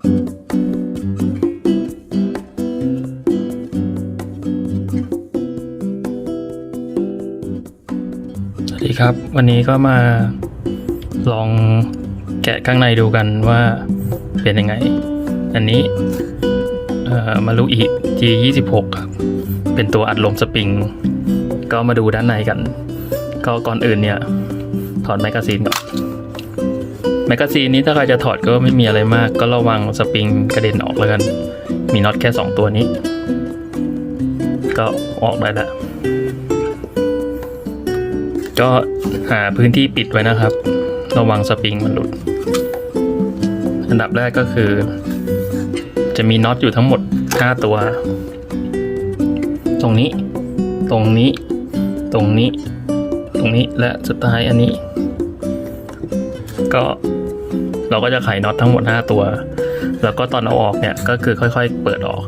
สวัสดีครับ วันนี้ก็มาลองแกะข้างในดูกันว่าเป็นยังไง อันนี้เอ่อมารุอี G26 ครับ เป็นตัวอัดลมสปริง ก็มาดูด้านในกัน ก็ก่อนอื่นเนี่ย ถอดแมกกาซีนก่อน แมกกาซีนนี้ถ้าใครจะถอดก็ไม่มีอะไรมาก ก็ระวังสปริงกระเด็นออกแล้วกัน มีน็อตแค่ 2 ตัวนี้ ก็ออกได้แล้วก็หาพื้นที่ปิดไว้นะครับ ระวังสปริงมันหลุด อันดับแรกก็คือ จะมีน็อตอยู่ทั้งหมด 5 ตัว ตรงนี้ ตรงนี้ ตรงนี้ ตรงนี้และสุดท้ายอันนี้ ก็ เราก็จะไขน็อตทั้งหมด 5 ตัว แล้วก็ตอนเอาออกเนี่ยก็คือค่อยๆ เปิดออก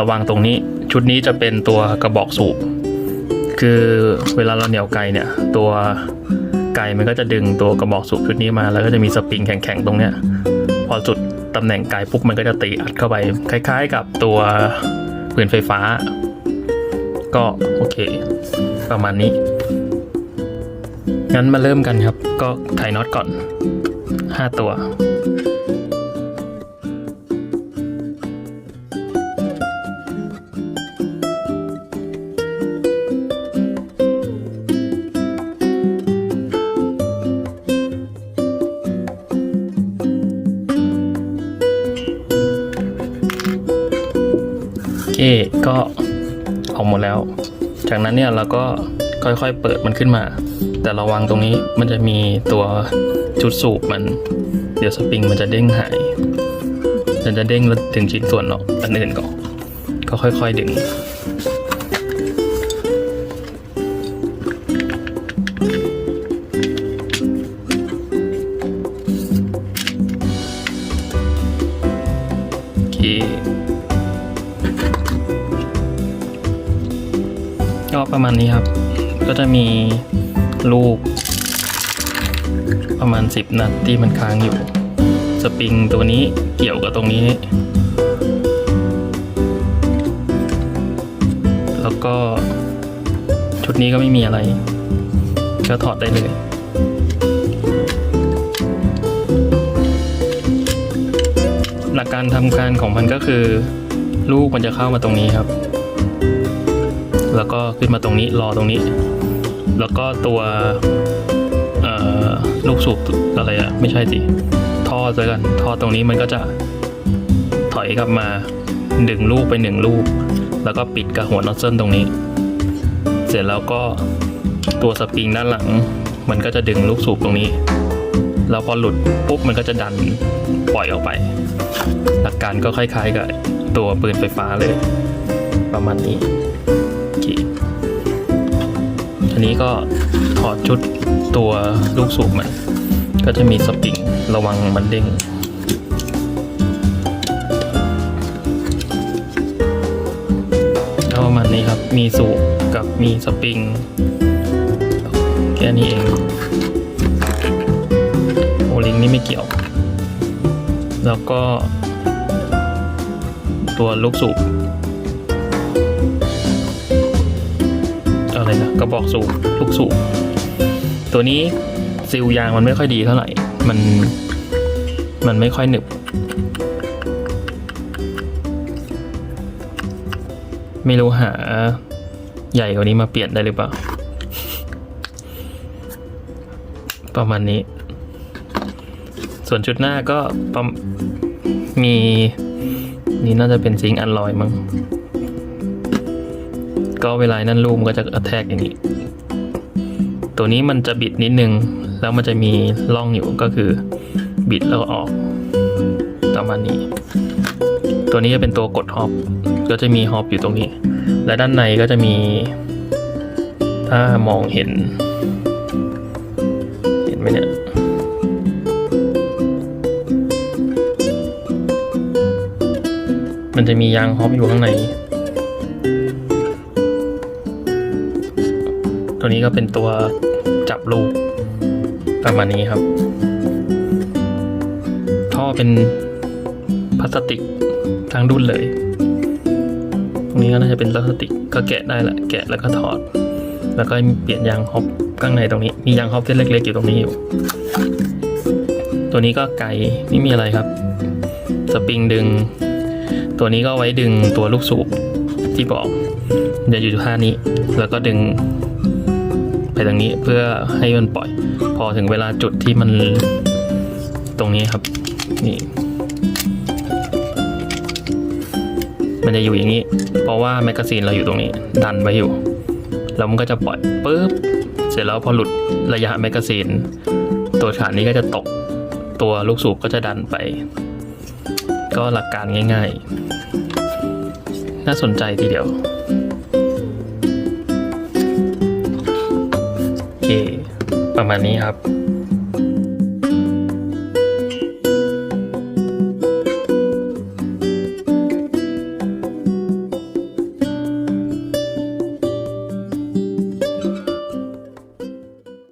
ระวังตรงนี้ชุดนี้จะเป็นตัวกระบอกสูบ คือเวลาเราเหนี่ยวไกเนี่ย ตัวไกมันก็จะดึงตัวกระบอกสูบชุดนี้มา แล้วก็จะมีสปริงแข็งๆตรงเนี้ยพอจุดตำแหน่งไกปุ๊บมันก็จะตีอัดเข้าไป คล้าย ๆ กับตัวปืนไฟฟ้า ก็โอเค ประมาณนี้งั้นมาเริ่มกันครับ ก็ไขน็อตก่อน 5ตัว โอเค ก็ออกหมดแล้ว จากนั้นเนี่ยเราก็ค่อยๆเปิดมันขึ้นมา แต่ระวังตรงนี้มันจะมีตัวชุดสูบมัน เดี๋ยวสปริงมันจะเด้งหายมันจะเด้งแล้วถึงชิ้นส่วนออกอันอื่นก่อนก็ค่อยๆดึงโอเคก็ประมาณนี้ครับ ก็จะมี ลูก ประมาณ 10 นัดที่มันค้างอยู่ สปริงตัวนี้เกี่ยวกับตรงนี้ แล้วก็ ชุดนี้ก็ไม่มีอะไร ก็ถอดได้เลยหลักการทำการของมันก็คือ ลูกมันจะเข้ามาตรงนี้ครับ แล้วก็ขึ้นมาตรงนี้รอตรงนี้ แล้วก็ตัวลูกสูบอะไรอะไม่ใช่สิท่อซะกันท่อตรงนี้มันก็จะถอยกลับมาดึงลูกไปหนึ่งลูก แล้วก็ปิดกับหัวนอตเซิลตรงนี้ เสร็จแล้วก็ตัวสปริงด้านหลัง มันก็จะดึงลูกสูบตรงนี้ แล้วพอหลุดปุ๊บมันก็จะดันปล่อยออกไป หลักการก็คล้ายๆกับตัวปืนไฟฟ้าเลย ประมาณนี้ ทีนี้ก็ถอดชุดตัวลูกสูบมันก็จะมีสปริงระวังมันเด้งก็ประมาณนี้ครับ มีสูบกับมีสปริง แค่นี้เองโอลิงนี่ไม่เกี่ยว แล้วก็ ตัวลูกสูบ ไรนะกระบอกสูบลูกสูบตัวนี้ซีลยางมันไม่ค่อยดีเท่าไหร่ มันมันไม่ค่อยหนึบ ไม่รู้หาใหญ่กว่านี้มาเปลี่ยนได้หรือเปล่า ประมาณนี้ ส่วนชุดหน้าก็มีนี่น่าจะเป็นซิงค์อันลอยมั้ง ก็เวลานั่นลูกมันก็จะกระแทกอย่างนี้ ตัวนี้มันจะบิดนิดนึง แล้วมันจะมีร่องอยู่ก็คือบิดแล้วออกประมาณนี้ ตัวนี้จะเป็นตัวกดฮอปก็จะมีฮอปอยู่ตรงนี้ และด้านในก็จะมี ถ้ามองเห็น เห็นไหมเนี่ยมันจะมียางฮอปอยู่ข้างใน ตัวนี้ก็เป็นตัวจับลูกประมาณนี้ครับ ท่อเป็นพลาสติกทั้งดุนเลย ตรงนี้ก็น่าจะเป็นพลาสติกก็แกะได้แหละแกะแล้วก็ถอด แล้วก็เปลี่ยนยางฮอปข้างในตรงนี้ มียางฮอปเส้นเล็กๆอยู่ตรงนี้อยู่ ตัวนี้ก็ไกลไม่มีอะไรครับ สปริงดึง ตัวนี้ก็ไว้ดึงตัวลูกสูบที่บอกจะอยู่ท่านี้ แล้วก็ดึง ตรงนี้เพื่อให้มันปล่อย พอถึงเวลาจุดที่มันตรงนี้ครับ นี่ มันจะอยู่อย่างนี้ เพราะว่าแมกกาซีนเราอยู่ตรงนี้ ดันไว้อยู่ แล้วมันก็จะปล่อยปุ๊บเสร็จแล้วพอหลุดระยะแมกกาซีน ตัวฐานนี้ก็จะตกตัวลูกสูบก็จะดันไป ก็หลักการง่าย ๆ น่าสนใจทีเดียว ประมาณนี้ครับ